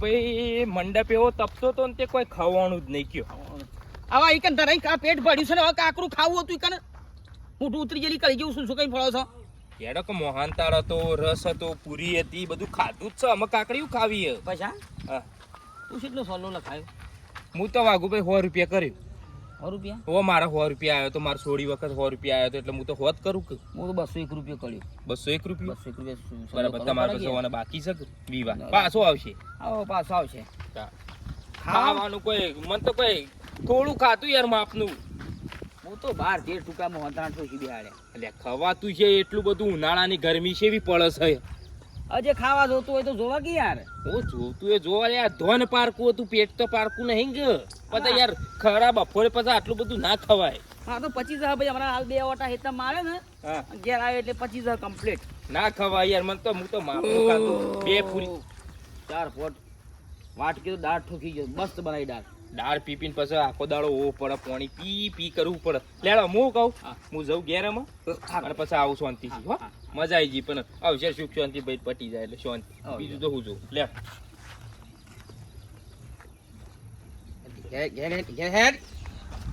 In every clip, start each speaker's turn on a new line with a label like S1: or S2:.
S1: ભાઈ મંડપ એવો તપતો તો ને તે કોઈ ખવાનું જ નહીં કયો.
S2: આવા કન ધરાઈ કા પેટ ભર્યું છે ને હવે કાકરું ખાવું હતું કન? મોઢું ઉતરી જેલી કરી જેવું શું શું કઈ ફળો છો?
S1: મોહન મોહનતાળ હતો રસ હતો પૂરી હતી બધું ખાધું જ છે. અમે કાકડીયું ખાવી પછી
S2: પૈસા
S1: હા.
S2: તું કેટલો સોલો લખાયો?
S1: હું તો વાઘુભાઈ સો રૂપિયા કર્યું.
S2: રૂપિયા?
S1: હો મારા સો રૂપિયા આવ્યો તો મારે સોળી વખત સો રૂપિયા આવ્યો તો એટલે હું તો હોત કરું કે?
S2: હું તો બસો એક રૂપિયો કર્યો.
S1: બસો એક રૂપિયા?
S2: બસો એક રૂપિયા
S1: બરાબર તમારે
S2: પડે
S1: હોવાના બાકી છે વિવાહ? પાછો આવશે?
S2: આવો પાછો આવશે.
S1: ખાવાનું કોઈ મન તો કોઈ થોડું ખાતું યાર માપનું.
S2: હું તો બાર તેર ટૂંકામાં હોતા બિહાડ્યા.
S1: એટલે ખવાતું છે એટલું બધું ઉનાળાની ગરમી છે એવી પડે છે.
S2: અજે ખાવા જોતું હોય તો જોવા કે યાર?
S1: હું જોતું એ જોવા યાર ધોન પારકું હતું પેટ તો પારકું નહીં ગ. પછી યાર ખરા બપોરે પછી આટલું બધું ના ખવાય.
S2: હા તો પચીસ હજાર ભાઈ હમણાં હાલ બે ઓટા હેતા મારે ને ઘેર આવે એટલે પચીસ હજાર કમ્પ્લીટ
S1: ના ખવાય યાર મને તો હું તો મારું બે પૂરી.
S2: ચાર પોટ. વાટકી તો દાળ ઠોકી ગયો મસ્ત બનાવી દાળ
S1: દાળ પી પીને પછી આખો દાડો ઓ પડે પાણી પી પી કરવું પડે. લેડો હું કહું
S2: હું.
S1: જઉં ઘેર અને પછી આવું શાંતિથી હો મજા આવી ગઈ પણ આવશે સુખ શાંતિ ભાઈ પટી જાય એટલે શાંતિ. બીજું તો હું જોઉં. લે.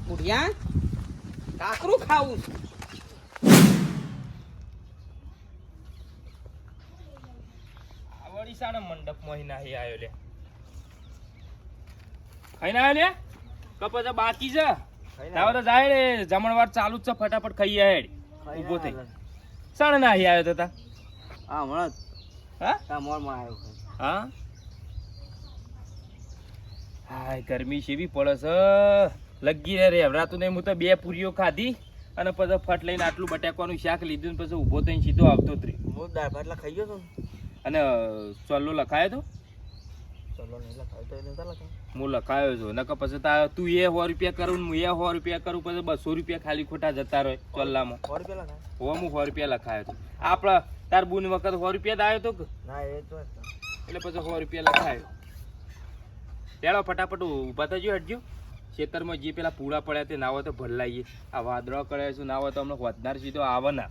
S2: બુઢિયા કાકરું ખાવું છે.
S1: આ વળી સાડા મંડપમાં અહીં આવ્યો લે. ખાઈને ના લે? કપા તો બાકી છે. તાવ તો જાય રે. જમણવાર ચાલુ જ છે ફટાફટ ખાઈ હેડ. ઊભો થઈ. સાડા અહીં આવ્યો તો તા.
S2: હા હમણાં
S1: હા?
S2: તા મોરમાં આવ્યો છે.
S1: હા? હાય ગરમી શેવી પડે છે. લગી રે. રેવરાતું નહીં હું તો બે પૂરીઓ ખાધી અને પછી ફટ લઈને આટલું બટાકવાનું શાક લીધું ને પછી ઊભો થઈને સીધો આવતો ત્રી
S2: હું દાળ ભાત ખાઈ ગયો તો.
S1: અને ચોલ્લો લખાયો તો?
S2: ચલો નહીં લખાયો તો એને લખાય.
S1: હું લખાયો છું નકર પછી તા તું એ સો રૂપિયા કરું ને હું એ સો રૂપિયા કરું પછી બસો રૂપિયા ખાલી ખોટા જતા રહે ચોલ્લામાં.
S2: સો રૂપિયા
S1: હો હું સો રૂપિયા લખાયો હતો આપણા તાર બુન વખત સો રૂપિયા જ આવ્યો તો
S2: ના એ તો
S1: એટલે પછી સો રૂપિયા લખાયો પેલો ફટાફટ ઊભા થજો હટજો. ખેતરમાં જે પેલા પૂળા પડ્યા તે નાવો તો ભરલાઈએ આ વાદળો કર્યા છું નાવો તો હમણાં વધનાર સીધો આવે ના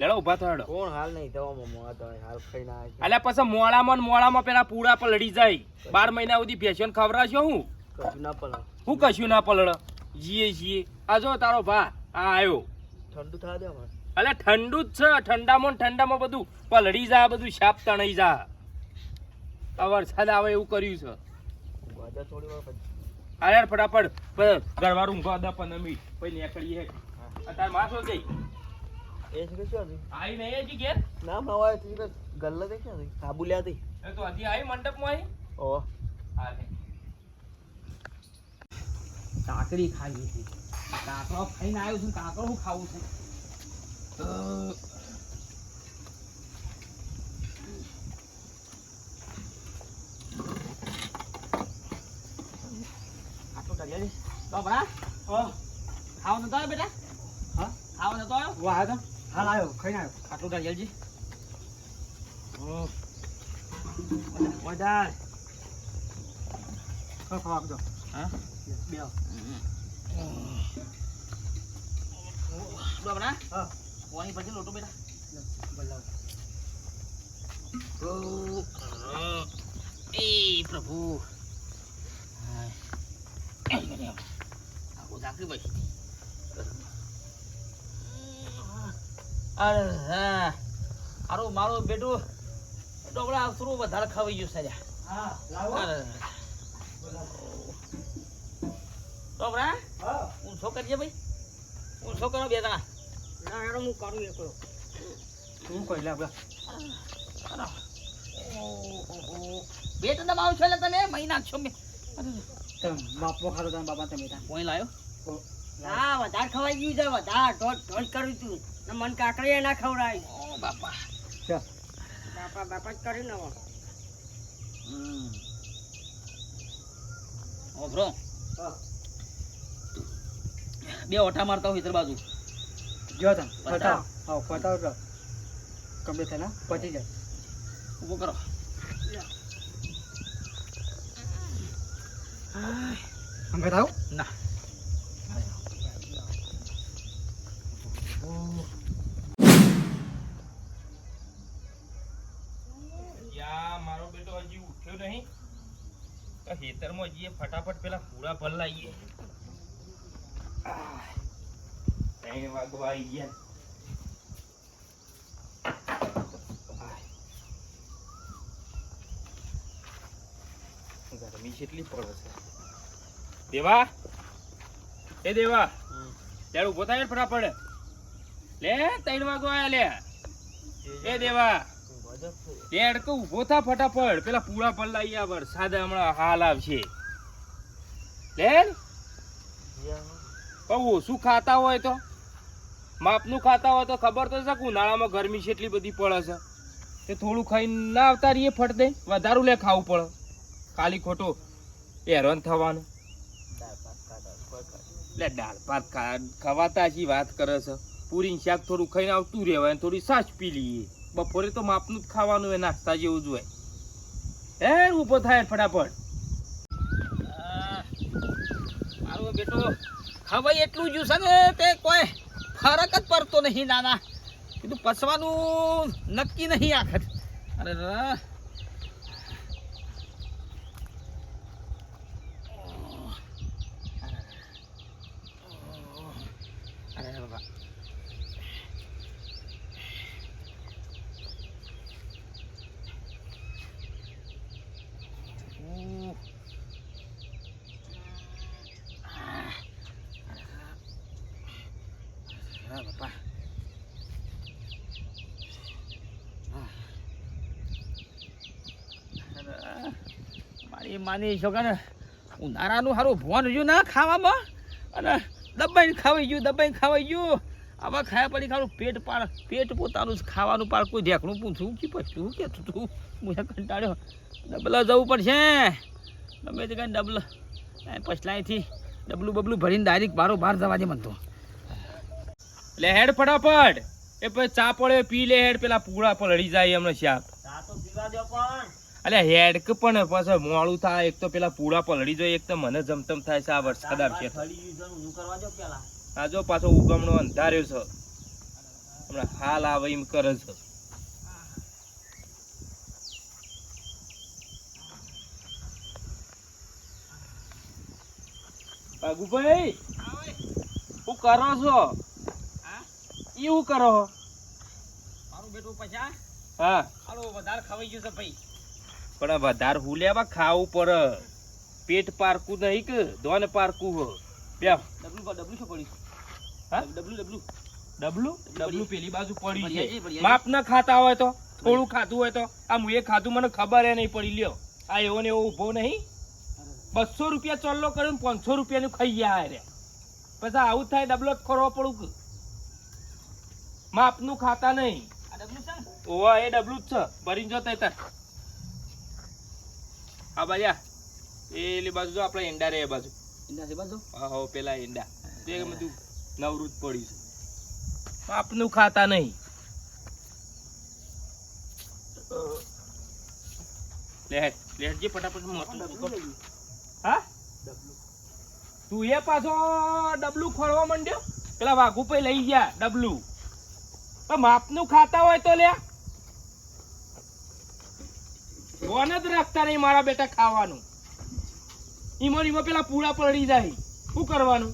S1: લેડો ઊભા થયો
S2: કોણ હાલ નહીં તો મોડા તો હાલ ખાઈ ના
S1: અલ્યા પછી મોળામાં મોળામાં પેલા પૂળા પલળી જાય. બાર મહિના સુધી ભેસન ખવડાવશો હું?
S2: કશું ના પડે
S1: હું કશું ના પલડ જીએ જીએ. આ જો તારો ભા આ આવ્યો
S2: ઠંડુ થવા દે
S1: અલ્યા ઠંડુ જ છે ઠંડામાં ઠંડામાં બધું પલડી જા બધું શાપ તણાઈ જા. આ વરસાદ આવે એવું કર્યું છે. અરે યાર ફટાફટ ઘરવાળું ઊંઘવા દે પંદર મિનિટ. પછી નીકળીએ. અત્યારે માસો જઈ
S2: એ છે કે શું હતી
S1: આઈ નહીં હજી ઘેર?
S2: ના નવા હતી કે ગલ્લે દેખી હતી સાબુ લ્યા હતી
S1: એ તો હજી આવી મંડપમાં આવી?
S2: ઓ
S1: હા લે.
S2: કાકડી ખાવી હતી. કાકડો ખાઈને આવ્યો છું કાકડો હું ખાવું છું? તો બરા. ખાવા નતો આવ્યો બેટા? હા. ખાવા નતો આવ્યો
S3: વાહ તો હાલ આવ્યો ખાઈને આવ્યો
S2: આટલું કરી મજા
S3: ખાવા આપજો.
S2: હા?
S3: બે આવો. હા.
S2: પાણી પછી લોટો બેટા.
S3: બોલાવો.
S2: એ પ્રભુ. ઝાંખી પછી અરે હા. આરો મારો બેટો ડોબળા થોડું વધારે ખાવી ગયું
S3: હા હા.
S2: હું શું કરજે ભાઈ? હું શું કરો બે જણા?
S3: ના હું કરું એકલો તું કહી લે
S2: બે તો દબાવ છો એટલે તમે મહિના છો મેં
S3: બાપો ખાતો તમે બાપા તમે
S2: કોઈ લાયો?
S4: હા વધારે ખવાઈ ગયું છે વધારે ઢોઢ ઢોઢ કર્યું તું ને મન કાકડી ના ખવડાવી.
S2: ઓ બાપા.
S4: બાપા બાપા જ કર્યું ને
S2: ઓભરો. બે ઓઠા મારતા હોય ઇધર બાજુ.
S3: જો તમે હા તો. કમ્પ્લીટ થાય ને પતી જાય.
S2: ઊભો કરો.
S3: આમ બતાવો
S2: ના
S1: યા મારો બેટો હજી ઉઠ્યો નહીં ખેતરમાં જઈએ ફટાફટ પેલા પૂરા ભર લાવીએ. ત્રણ વાગવા આવી ગયા. ગરમી કેટલી પડે છે. દેવા? એ દેવા ત્યારે ઊભો થાય ફટાફટ. લે ત્રણ વાગવા આવ્યા લે. એ દેવા. હેડ કે ઊભો થા ફટાફટ. પેલા પૂળા પર લઈ આવર સાદા હમણાં હાલ આવશે. લેન કહું, શું ખાતા હોય તો? માપનું ખાતા હોય તો ખબર તો છે ઉનાળામાં ગરમી છે એટલી બધી પડે છે. તે થોડું ખાઈને ના આવતા રહીએ, ફટ દે વધારું લે, ખાવું પડે. ખાલી ખોટો. હેરાન થવાનું. લે, દાળ ભાત ખાવાતા છી વાત કરે છે? પૂરી શાક થોડું ખાઈને આવતું રહેવાય થોડી સાસ પી લઈએ. બપોરે તો માપનું જ ખાવાનું હોય, નાસ્તા જેવું જ હોય. હે, ઊભો થાય ફટાફટ.
S2: મારો બેટો, ખવાય એટલું જ્યું છે ને તે કોઈ ફરક જ પડતો નહીં, નાના. કીધું પસવાનું નક્કી નહીં આખત. અરે, રા. અરે બાબા ઓહ. હા બાપા અરે, માની છોકરાને ઉનાળાનું સારું ભોન રહ્યું ના ખાવામાં? અને દબાઈને ખાવાઈ ગયું, દબાઈને ખાવાઈ ગયું. આવા ખાયા પછી ખાલું પેટ પાર પેટ પોતાનું જ ખાવાનું પાર કોઈ ઢેકણું પૂછું કે પછી કે તું હું કંટાળ્યો. ડબલા જવું પડશે. ગમે તે કાંઈ ડબલ પછલાઈથી ડબલું બબલું ભરીને ડાયરેક્ટ બારો બહાર જવા દે મને તો.
S1: એટલે હેડ ફટાફટ. એ પછી ચા પડે પી લે હેડ. પેલા પર પલળી જાય એમને શાક.
S4: પીવા દો પણ.
S1: અલે હેડક પણ પાછો મોડું થાય. એક તો પેલા પૂરા પલળી જાય એક તો મને જમતમ થાય છે આ વરસાદ આવશે. આ જો પાછો ઉગમણો અંધાર્યો છે. હમણાં હાલ આવે એમ કરે છે. ભાગુભાઈ હું કરો છો? એવું કરો
S2: મારું બેટું પછા
S1: હા.
S2: હાલો વધારે ખવાઈ ગયું છે ભાઈ.
S1: પણ વધારે હું લેવા ખાવું પડે. પેટ પારકું નહીં કે દોન પારકું હો. બે.
S2: ડબલું ડબલું શું પડ્યું?
S1: હા?
S2: ડબલું ડબલું.
S1: ડબલું? ડબલું પેલી બાજુ પડી
S2: છે,
S1: માપ ન ખાતા હોય તો? થોડું ખાધું હોય તો? આ મુએ ખાધું મને ખબર એ નહીં પડી. લ્યો. આ એવો ને એવો ઊભો નહીં. બસો રૂપિયા ચોલ્લો ને પાંચસો રૂપિયાનું ખાઈ ગયા અરે પછી આવું થાય ડબલો જ ખોરવો પડું કે? માપનું ખાતા નહીં.
S2: આ ડબલું છે ને?
S1: ઓવા એ ડબલું જ છે. ભરીને જો તૈતાર હા બાજા એલી બાજુ જો આપણે ઈંડા રે એ બાજુ.
S2: એના છે બાજુ?
S1: હા હો પેલા ઈંડા. તે બધું નવરું જ પડ્યું છે. આપનું ખાતા નહીં. લેટ લેટજી ફટાફટ મોટું હા? તું એ પાછો ડબલું ખોળવા માંડ્યો? પેલા વાઘુ પે લઈ ગયા ડબલું. માપનું ખાતા હોય તો લ્યા. ફોન જ રાખતા નહીં મારા બેટા ખાવાનું. ઈમો ઈમો પેલા પૂળા પડી જાય. શું કરવાનું?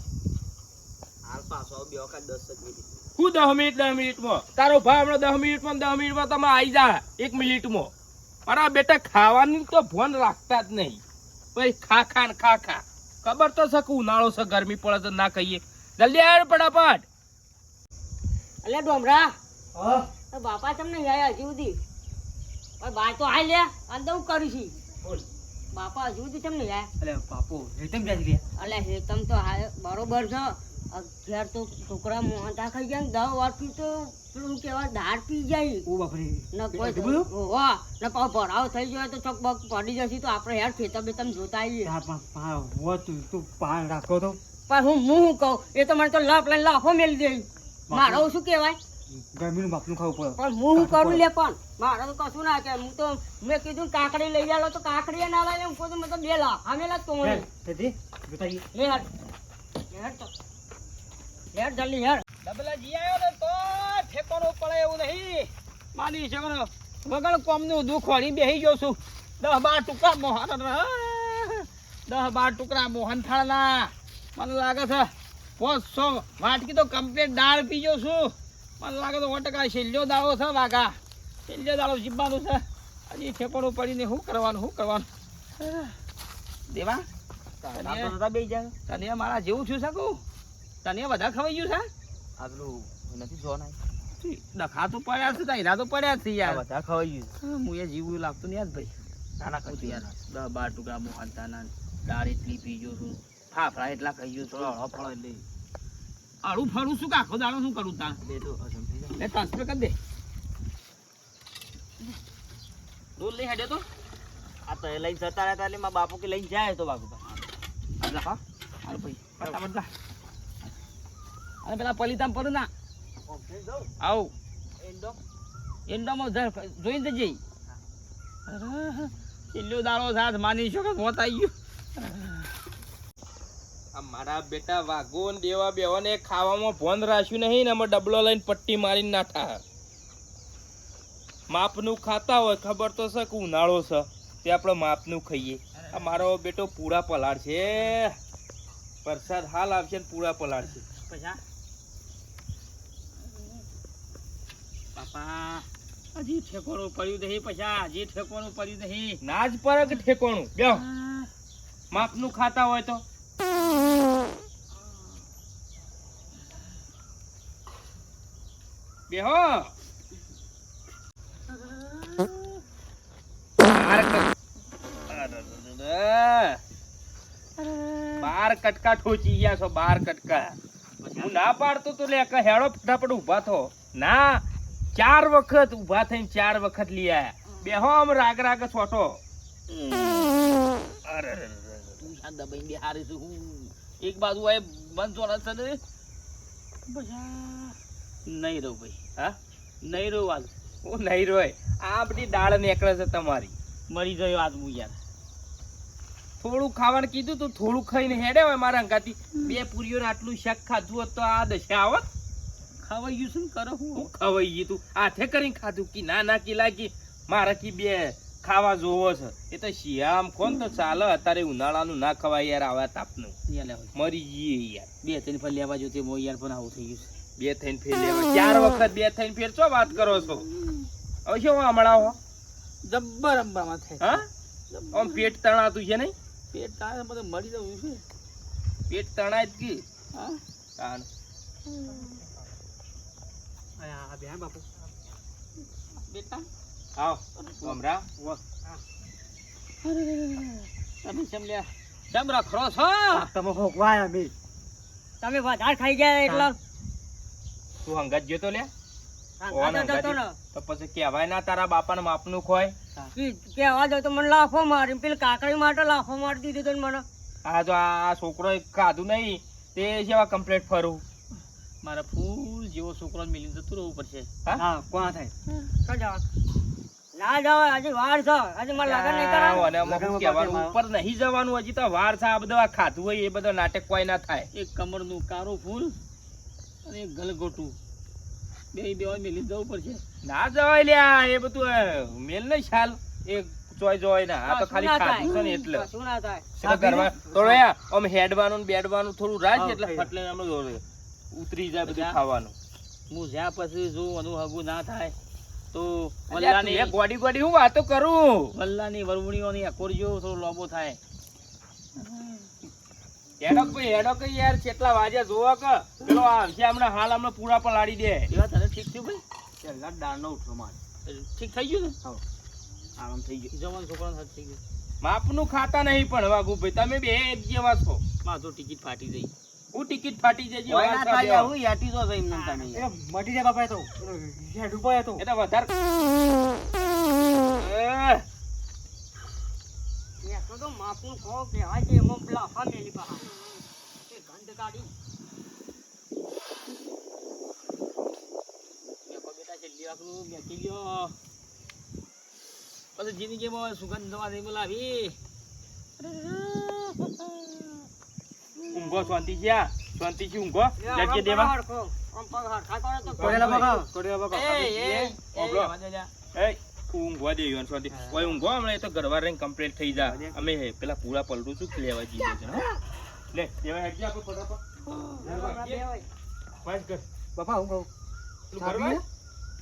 S2: હાલ પાછો બે વખત દસ જ મિનિટ.
S1: હું દસ મિનિટ દસ મિનિટમાં? તારો ભાઈ હમણાં દસ મિનિટમાં દસ મિનિટમાં તમે આવી જા એક મિનિટમાં. મારા બેટા ખાવાનું તો ભોન રાખતા જ નહીં. ભાઈ ખા ખા ને ખા ખા. ખબર તો છે કે ઉનાળો છે ગરમી પડે તો ના કહીએ જલ્દી આવ પડાપટ
S4: અલ્યા ડોમરા.
S3: હા?
S4: બાપા તમને આયા હજી સુધી ઓય તો હાલ લે અંદર હું કરું છું.
S3: બોલ.
S4: બાપા હજી સુધી તમને આયા
S3: અલે બાપુ રીતમ બેસી રહ્યા
S4: અલ્યા હેતમ તો બરોબર છે. અગિયાર તો છોકરા મોહતા ખાઈ ગયા ને દસ વાગથી તો પેલું કેવા દાળ પી જાય.
S3: ઓ બાપરે
S4: ન કોઈ
S3: એટલું
S4: ન પાછો ભરાવ થઈ ગયો તો ચોક બક પડી જશે તો આપણે યાર ખેતર બેતમ જોતા આવીએ.
S3: હા પણ પા હો તું તું પાન રાખો તો.
S4: પણ હું હું શું કહું? એ તો મને તો લાફ લઈને લાફો મેલી દે. મારો શું કહેવાય?
S3: ગરમીનું બાપનું ખાવું પડે.
S4: પણ હું શું કરું લે પણ? મારે તો કશું ના કે હું તો મેં કીધું કાકડી લઈ આવો તો કાકડી ના લાવે હું કહું મેં તો બે લાખ અમે લાખ તો
S3: તેથી બતાવી
S4: લે હાર હેડ તો. હેડ જલ્દી હેડ.
S2: ડબલા જી આવ્યો ને તો ઠેકાણો પડે એવું નહીં. માની છે વગર કોમનું દુઃખ વાળી બેસી ગયો છું. દસ બાર ટુકડા મોહન દસ બાર ટુકડા મોહન થાળના મને લાગે છે પાંચસો વાટકી તો કમ્પ્લીટ દાળ પીજો છું. મને લાગે તો ઓટકા ટકા છેલ્લો દાવો છે વાઘા. છેલ્લો દાડો જીવવાનું છે. હજી ઠેકોડું પડીને શું કરવાનું શું કરવાનું? દેવા તને તને મારા જેવું થયું શકું તને બધા ખવાઈ ગયું છે?
S3: આટલું નથી જો ના
S2: ડખા તો પડ્યા છે તાઈરા તો પડ્યા છે યાર.
S3: બધા ખવાઈ ગયું.
S2: હું એ જીવું લાગતું નહીં યાર ભાઈ.
S3: નાના
S2: હું તો યાર. દસ બાર ટુકડા દાળ એટલી પીજો છું. ફાફડા એટલા ખાઈ ગયો છું.
S3: હળો ફળો એટલે.
S2: આળું ફળું શું કાખો દાડો શું કરું તા લે ટ્રાન્સફર કરી દે. દૂધ લઈ હેડ્યો તો?
S3: આ તો એ લઈને જતા રહેતા એટલે મારા બાપુ કે લઈને જાય તો બાપુ
S2: હા? હાલ ભાઈ. ફટાફટ જા અને પેલા પલિતામ પર ના. આવ. એન્ડોમાં જોઈને જઈ છેલ્લો દાડો સાથ માની શકો મોત આવી ગયું?
S1: મારા બેટા વાઘો ને દેવા બેવાને ખાવામાં ભોન રાખ્યું નહીં ને અમે ડબલો લઈને પટ્ટી મારીને નાઠા માપનું ખાતા હોય ખબર તો છે કે ઉનાળો છે. તે આપણે માપનું ખાઈએ. આ મારો બેટો પૂરા પલાળ છે. વરસાદ હાલ આવશે ને પૂરા પલાળ છે.
S2: હજી ઠેકોણું પડ્યું નહીં પૈસા હજી ઠેકોણું પડ્યું નહીં.
S1: ના જ પર કે ઠેકોણું? બેહો. માપનું ખાતા હોય તો. બેહો. બાર કટકા ઠોચી ગયા છો બાર કટકા. હું ના પાડતો તો લે કે હેડો ફટાફટ ઊભા થો. ના ચાર વખત ઊભા થઈને ચાર વખત લઈ આયા. બેહો આમ રાગ રાગ છોટો. અરરરર.
S2: તું શાંત દબાઈને બેહારી છું હું. એક બાજુ આ બંધ છે ને. નહીં રહું ભાઈ.
S1: હા?
S2: નહીં રહું આજ
S1: હું નહીં રોય. આ બધી દાળ નીકળે છે તમારી.
S2: મરી ગયો આજ હું યાર.
S1: થોડું ખાવાનું કીધું તું થોડું ખાઈને હેડે હોય મારા અંગાથી. બે પૂરીઓ આટલું શાક ખાધું હોત તો આ દશા આવત
S2: ખવાઈ ગયું શું કરો હું
S1: ખવાઈ ગયું તું. હાથે કરીને ખાધું કે ના ના કી લાગી. મારા કી બે ખાવા જોવો છે. એ તો શિયામ કોણ તો ચાલે અત્યારે ઉનાળાનું ના ખવાય યાર આવા તાપનું. મરી જઈએ યાર.
S2: બે ત્રણ ફેર લેવા જોતે મો યાર પણ આવું થઈ ગયું છે.
S1: બે થઈને ફેર લેવા. ચાર વખત બે થઈને ફેર છો વાત કરો છો? હવે શું હમણાં
S2: જબ્બર અંબામાં થાય.
S1: હા? આમ પેટ તણાતું છે નહીં?
S2: પેટ તાણે બધે મરી જવું છે.
S1: પેટ તણાય જ ગઈ
S2: હા.
S1: તાણ.
S3: આ બે બાપુ.
S2: બેટા.
S1: આવ હમણાં
S2: તમે કેમ લ્યા? કેમ છો?
S3: તમે ભોગવાયા બે.
S4: તમે વધારે ખાઈ ગયા એટલે.
S1: તું હંગાત જતો લે
S4: તો જતો ને.
S1: તો પછી કહેવાય ના તારા બાપાને માપનું ખોય.
S4: કી- કહેવા દો તો મને લાફો મારી પેલી કાકડી માટે લાફો મારી દીધો તો મને.
S1: આ તો આ છોકરો ખાધું નહીં તે જેવા કમ્પ્લેટ ફરું.
S2: મારા ફૂલ જેવો છોકરો મિલી જતું રહેવું પડશે.
S1: હા?
S3: કોણ થાય?
S4: ના જવાય હજી વાર છે. હજી મારે લગન નહીં
S1: આ અને અમુક કહેવાનું ઉપર નહીં જવાનું હજી તો વાર છે. આ બધા ખાધું હોય એ બધા નાટક કોઈ ના થાય.
S2: એક કમરનું કારું ફૂલ અને એક ગલગોટું. બે બે મિલી જવું પડશે
S1: ના જવાય લ્યા એ બધું મેલ નહીં ચાલ એ જોય જોય ના આ તો ખાલી ખાધું છે ને એટલે.
S4: કશું ના થાય.
S1: એ તો થોડું આમ હેડવાનું ને બેડવાનું થોડું રાજ એટલે ફટલે આમ ઉતરી જાય બધું. ખાવાનું.
S2: હું જ્યાં પછી જો અનુ હગું ના થાય. તું વલ્લાની
S1: એ ગોડી ગોડી હું વાતો કરું?
S2: વલ્લાની વરવણીઓની અકોરજો થોડો લોબો થાય.
S1: હેડો કોઈ હેડો કઈ યાર કેટલા વાગ્યા જોવો કે પેલો આવશે હમણાં હાલ હમણાં પૂરા પર લાડી દે
S2: એવા તને ઠીક થયું ભાઈ
S3: પહેલા દાળનો ઉઠો મારે
S2: ઠીક થઈ ગયું ને
S3: હા આરામ થઈ ગયો
S2: જવાનું છોકરાને હાથ થઈ ગયું
S1: માપનું ખાતા નહીં પણ વાઘુભાઈ તમે બે એક જેવા છો
S2: માં ટિકિટ ફાટી ગઈ
S1: હું ટિકિટ ફાટી જજે
S3: કોઈ ના થાય હું યાટી તો છે એમને તને એ મટી જાય બાપા તો હેડ ઉપર તો
S1: એ તો વધારે એ,
S4: તો માપનું ખો કહેવાય છે એમાં લાફા મેલી પાહા. એ ગંધ કાઢી
S2: મેકો બેટા છેલ્લી લ્યો પછી જિંદગીમાં સુગંધ દવા નહીં બોલાવી
S1: ઊંઘો શાંતિ છે શાંતિ થી ઊંઘો? જગ્યા દેવા.
S4: હરખો. આમ પગ હરખા કરો તો
S3: કોડેલા બગા કોડેલા બગા
S2: એ એ. એ
S1: ઓબળો.
S2: વાજા જા.
S1: એ ઊંઘવા દે યોન શાંતિ. ઓય ઊંઘો હમણાં એ તો ઘરવાર રહીને કમ્પ્લીટ થઈ જાય અમે પેલા પૂરા પલટું લેવા જઈએ છે હો? લે લેવા હેડજે આપણે ફટાફટ.
S3: બાપા હું કહું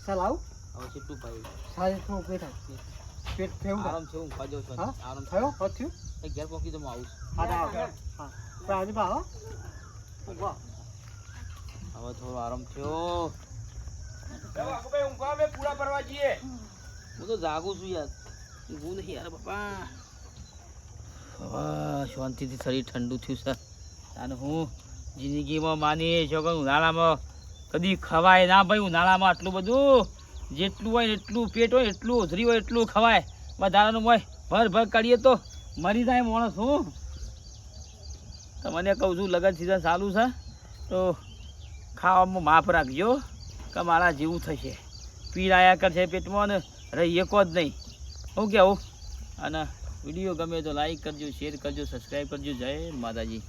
S3: સલાવ
S2: હવે કેટલું ભાઈ?
S3: સાજે થોડું ઊભી થાય પેટ થયું
S2: આરામ છે હું ખાજો છું. આરામ
S3: થયો? હોત
S2: એ ઘેર પહોંચી તો હું આવું
S3: હા તો પ્રાણી ભાવ
S2: હવે થોડો આરામ થયો.
S1: ઊંઘો પૂરા ભરવા જઈએ.
S2: હું તો જાગું છું યાર. હું નહીં યાર બાપા શાંતિથી શરીર ઠંડુ થયું છે. અને હું જિંદગીમાં માની છો ઉનાળામાં. કદી ખવાય ના ભાઈ ઉનાળામાં આટલું બધું. જેટલું હોય એટલું પેટ હોય એટલું ઓધરી હોય એટલું ખવાય. વધારાનું હોય, ભર ભર કરીએ તો મરી જાય માણસ, હું. તમને કહું છું, લગન સીઝન ચાલુ છે, તો ખાવામાં માફ રાખજો કે મારા જેવું થશે. પીડાયા કરશે પેટમાં ને રહી એકો જ નહીં. હું કહેવું અને વીડિયો ગમે તો લાઈક કરજો શેર કરજો સબસ્ક્રાઈબ કરજો. જય માતાજી.